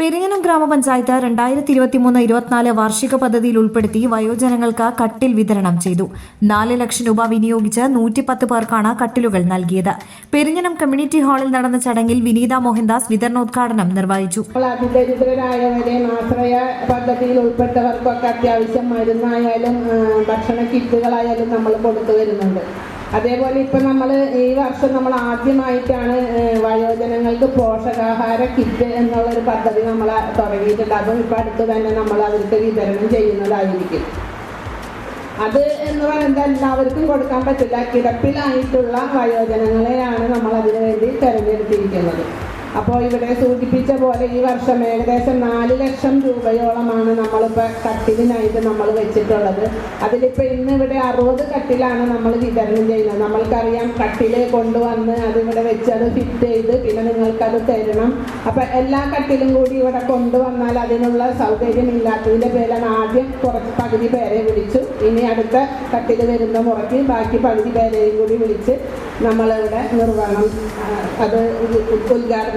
പെരിങ്ങനം ഗ്രാമപഞ്ചായത്ത് രണ്ടായിരത്തി ഇരുപത്തിമൂന്ന് ഇരുപത്തിനാല് വാർഷിക പദ്ധതിയിൽ ഉൾപ്പെടുത്തി വയോജനങ്ങൾക്ക് കട്ടിൽ വിതരണം ചെയ്തു. നാല് ലക്ഷം രൂപ വിനിയോഗിച്ച് നൂറ്റിപ്പത്ത് പേർക്കാണ് കട്ടിലുകൾ നൽകിയത്. പെരിങ്ങനം കമ്മ്യൂണിറ്റി ഹാളിൽ നടന്ന ചടങ്ങിൽ വിനീത മോഹൻദാസ് വിതരണോദ്ഘാടനം നിർവഹിച്ചു. പദ്ധതിയിൽ ഉൾപ്പെട്ടവർക്കൊക്കെ അത്യാവശ്യം മരുന്നായാലും ഭക്ഷണ കിറ്റുകളായാലും നമ്മൾ കൊടുത്തു വരുന്നുണ്ട് അതേപോലെ ഇപ്പം നമ്മൾ ഈ വർഷം നമ്മൾ ആദ്യമായിട്ടാണ് വയോജനങ്ങൾക്ക് പോഷകാഹാര കിറ്റ് എന്നുള്ളൊരു പദ്ധതി നമ്മൾ തുടങ്ങിയിട്ടുണ്ട്. അതും ഇപ്പം അടുത്ത് തന്നെ നമ്മൾ അവർക്ക് വിതരണം ചെയ്യുന്നതായിരിക്കും. അത് എന്ന് പറയുന്നത് എല്ലാവർക്കും കൊടുക്കാൻ പറ്റില്ല. കിടപ്പിലായിട്ടുള്ള വയോജനങ്ങളെയാണ് നമ്മൾ അതിനു വേണ്ടി തിരഞ്ഞെടുത്തിരിക്കുന്നത്. അപ്പോൾ ഇവിടെ സൂചിപ്പിച്ച പോലെ ഈ വർഷം ഏകദേശം നാല് ലക്ഷം രൂപയോളമാണ് നമ്മളിപ്പോൾ കട്ടിലിനായിട്ട് നമ്മൾ വെച്ചിട്ടുള്ളത്. അതിലിപ്പോൾ ഇന്ന് ഇവിടെ അറുപത് കട്ടിലാണ് നമ്മൾ വിതരണം ചെയ്യുന്നത്. നമ്മൾക്കറിയാം കട്ടിൽ കൊണ്ടുവന്ന് അതിവിടെ വെച്ച് അത് ഫിറ്റ് ചെയ്ത് പിന്നെ നിങ്ങൾക്കത് തരണം. അപ്പം എല്ലാ കട്ടിലും കൂടി ഇവിടെ കൊണ്ടുവന്നാൽ അതിനുള്ള സൗകര്യം ഇല്ലാത്തതിന്റെ പേരാണ് ആദ്യം കുറച്ച് പകുതി പേരെ വിളിച്ചു. ഇനി അടുത്ത കട്ടിൽ വരുന്ന മുറയ്ക്ക് ബാക്കി പകുതി പേരെയും കൂടി വിളിച്ച് നമ്മളിവിടെ നിർവഹണം അത് ഉദ്-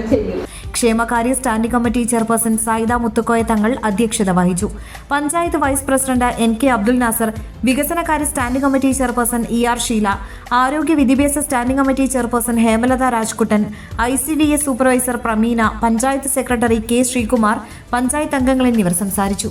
ഉദ്ഘാടനം ചെയ്യും. ക്ഷേമകാര്യ standing committee chairperson Saida Muthukoya Thangal അധ്യക്ഷത വഹിച്ചു. Panchayat vice president N K Abdul Nasar വികസനകാര്യ standing committee chairperson E R Sheela ആരോഗ്യ വിദ്യാഭ്യാസ standing committee chairperson Hemalatha Rajkuttan I C D S supervisor Prameena panchayat secretary K Sreekumar panchayat അംഗങ്ങൾ എന്നിവർ സംസാരിച്ചു.